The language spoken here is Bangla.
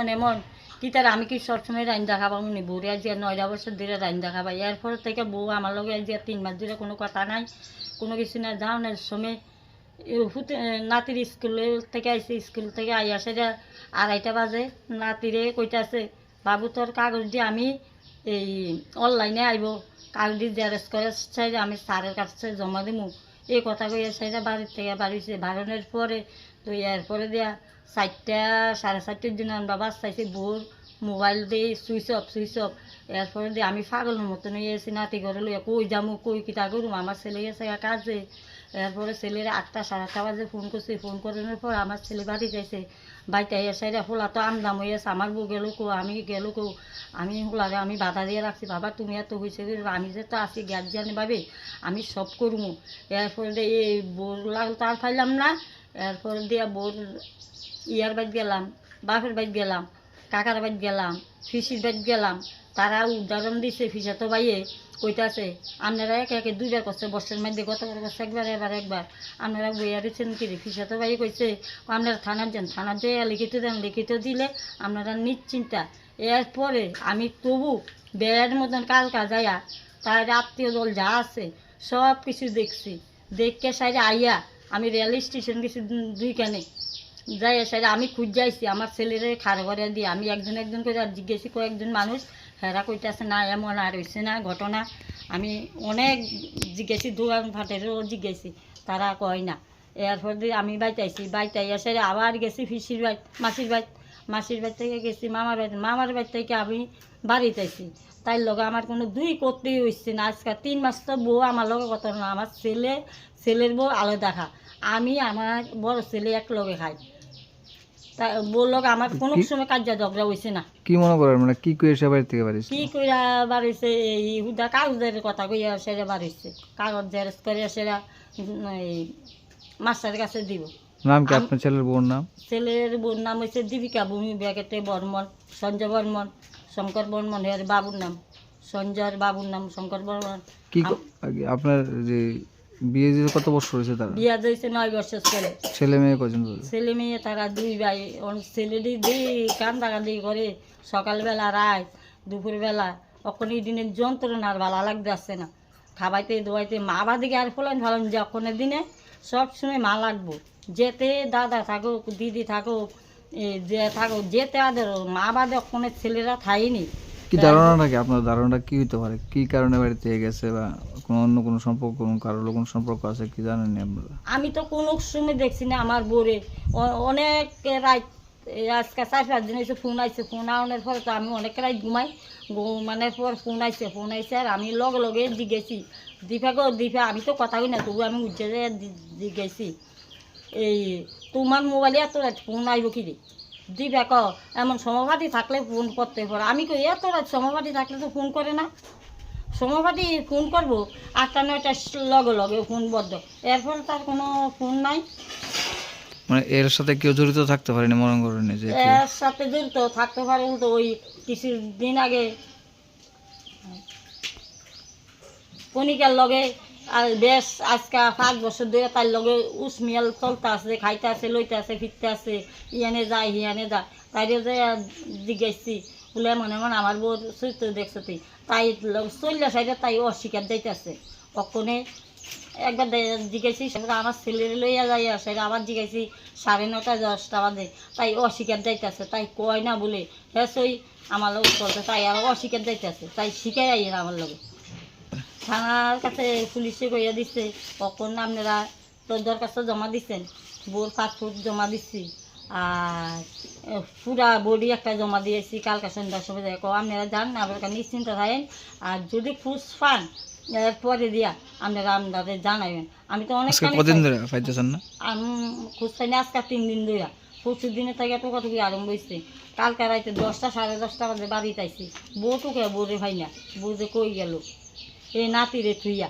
মানে এমন, কি তার আমি কি সবসময় রাইন দেখাবো? নি বউরে আজ নয়টা বছর ধরে রাইন দেখাবা। এরপর থেকে বউ আমার লগে আজ তিন মাস ধরে কোনো কথা নাই, কোনো কিছু না যাওয়ার সময় এ হুতে, নাতির স্কুল থেকে আইসে স্কুল থেকে আই আসে আড়াইটা বাজে। নাতিরে কইতাছে, বাবু, তোর কাগজ দিয়ে আমি এই অনলাইনে আইব। কাগজ দিয়ে জেরক্স করে আমি স্যারের কাছে জমা দিমু। এই কথা কইয়া সাইডা বাড়ির থেকে বাড়িছে বাড়ানোর পরে তো এরপরে দিয়া চারটা, সাড়ে চারটের দিন আমরা বাস চাইছি বোর মোবাইল দিয়ে সুইচ অফ সুইচ অফ এরপরে দিয়ে আমি পাগলের মতন এসে নাতি ঘরে লইয়া কই যামু, কই কিতা করুম, আমার ছেলে গেছে কাজে এরপরে ছেলেরা আটটা সাড়ে আটটা বাজে ফোন করছে। ফোন করানোর পর আমার ছেলে বাড়ি যাইছে। বাড়িতে এসে ফোলা তো আমদাম হয়ে আছে, আমার বউ গেল কো, আমি গেল কো। আমি হোলারে আমি বাধা দিয়ে রাখছি, বাবা, তুমি এত হয়েছে আমি যে তো আছি গার্জিয়ান ভাবে, আমি সব করব এরপরে দিয়ে এই বোর লাগল আর পাইলাম না, এরপরে দিয়া বোর ইয়ার বাড়ি গেলাম, বাপের বাড়ি গেলাম। কাকার বাড়ি গেলাম, ফিসির বাড়ি গেলাম, তারা উদাহরণ দিছে, ফিসা তো বাইয়ে কইতাছে, আপনারা একে একে দুইবার করছে, বর্ষের মধ্যে গতবার করছে, একবার, এবার, একবার। আপনারা বইয়া দিচ্ছেন কি রে ফিসা তো বাইয়ে কইছে আপনারা থানার যান, থানার যেয়ে লিখিত দেন, লিখিত দিলে আপনারা নিশ্চিন্তা। এরপরে আমি তবু বেড়ার মতন কালকা যাইয়া, তার আত্মীয় দল যা আছে সব কিছু দেখছি। দেখকে সাইডে আইয়া, আমি রেল স্টেশন দু- দুইখানে। যাই সাইডে আমি খুঁজ যাইছি আমার ছেলেরে খাড় করে দিয়ে। আমি একজন একজন করে আর জিজ্ঞেসি কয়েকজন মানুষ, হেরা কইতাছে, না, এমন আর হয়েছে না, ঘটনা। আমি অনেক জিজ্ঞেসি দোকান ফাটেরও জিজ্ঞেসি, তারা কয় না। এরপর দিয়ে আমি বাইতে আইছি বাইতে এসে আবার গেছি ফিসির বাইত মাসির বাইত মাসির বাড়ি থেকে গেছি, মামার বাড়ি মামার বাড়ি থেকে আমি বাড়িতে আইছি তাই লগে আমার কোনো দুই করতেই হচ্ছে না আজকাল তিন মাস তো বউ আমার লগে কত না, আমার ছেলে, ছেলের বউ আলাদা খা। আমি, আমার বড় ছেলে এক লগে খাই তা বউ আমার কোনো সময় কাজ ঝগড়া হয়েছে না। কি মনে করেন? মানে কি সে বাড়ি থেকে বাড়িছে কি কইরা বাড়িছে এই হুদা কাগজের কথা কইয়া সেরা বাড়িছে কাগজ জেরক্স করে সেরা এই মাস্টারের কাছে দিব। নাম কি আপনার ছেলের বোন নাম? ছেলের বোন নাম হচ্ছে দীপিকা ভূমি ব্যাকেটে বর্মন সঞ্জয় বর্মন শঙ্কর বর্মন এর বাবুর নাম। সঞ্জয়ের বাবুর নাম শঙ্কর বর্মন। ক- আপনার যে বিয়ে দিতে কত বছর হয়েছে তারা? বিয়া দিয়েছে নয় বছর ছেলে। ছেলে মেয়ে কজন ছেলে মেয়ে তারা দুই ভাই। ছেলেটি দিই কান্দা কান্দি করে সকালবেলা রাত দুপুরবেলা। ওখানে দিনের যন্ত্রণা আর ভালো লাগতে আসছে না। খাবাইতে দোয়াইতে মা বাদিকে আর ফলান যে যখন দিনে সব সময় মা লাগবো। যেতে দাদা থাকুক দিদি থাকুক যে থাকুক যেতে আদের মা বাদে ওখানে ছেলেরা থাইনি। কি ধারণাটা কি আপনার ধারণাটা কি হতে পারে? কি কারণে বাড়ি থেকে গেছে বা কোনো অন্য কোনো সম্পর্ক কোনো কারোর কোনো সম্পর্ক আছে কি জানেন নি আপনারা? আমি তো কোনো সময় দেখছি না আমার বোরে অনেক রাত আজকে চার পাঁচ দিন হয়েছে ফোন আইছে। ফোন আনার পরে তো আমি অনেক রাত ঘুমাই। ঘুমানোর পর ফোন আইছে ফোন আইছে আর আমি লগ লগে জিজ্ঞেসি দীপা গো দীপা আমি তো কথা কই না তবু আমি উঠে জিজ্ঞেসি এই তোমার মোবাইলে এত রাত ফোন আইব কি রে? দীপা ক এমন সমাপাতি থাকলে ফোন করতে পারে। আমি কই এত রাত সমাপাতি থাকলে তো ফোন করে না। সমাপাতি ফোন করব আটটা নয়টা লগে লগে ফোন বদ্ধ এরপর তার কোনো ফোন নাই। মানে এর সাথে কেউ জড়িত থাকতে পারেনি মনে করেনি যে এর সাথে জড়িত থাকতে পারে তো ওই কিছুদিন আগে কণিকার লগে আর বেশ, আজকা পাঁচ বছর ধরে তার লগে উসমিয়াল চলতে আছে, খাইতে আছে, লইতে আছে, ফিরতে আছে, ইয়ানে যায় হিয়ানে যায়। তাইরে যে জিজ্ঞাসি বলে মনে মনে আমার বউ চরিত্র দেখছ তুই। তাই চল্লিশ সাইডে তাই অস্বীকার যাইতেছে। কখনে একবার জিজ্ঞাসি আমার ছেলের লইয়া যাই সেটা আবার জিজ্ঞাসি, সাড়ে নটা, দশটা বাজে। তাই অস্বীকার যাইতেছে, তাই কয় না বলে হ্যাঁ সই আমার লোক চলছে, তাই আর অস্বীকার যাইতেছে, তাই শিখাই আই আমার লগে। থানার কাছে পুলিশে কইয়া দিচ্ছে কখন আপনারা তোর দরখাস্ত জমা দিচ্ছেন বোর পাসপোর্ট জমা দিচ্ছি আর পুরা বডি একটা জমা দিয়েছি কালকে সন্ধ্যার সময় কো আপনারা যান আপনারা নিশ্চিন্ত থাকেন আর যদি খুশ পান এরপরে দিয়া আপনারা আপনাদের জানাবেন আমি তো অনেক কদিন ধরে পাইতেছেন না? আমি খুঁজ পাইনি আজকে তিন দিন ধইয়া পরশু দিনে থেকে টোকাটুকি আরম্ভ হয়েছে কালকে রাইতে দশটা সাড়ে দশটা বাজে বাড়িতে আইছি বউটুকে বউরে ভাই না বউ যে কই গেল? এই নাতিরে থুইয়া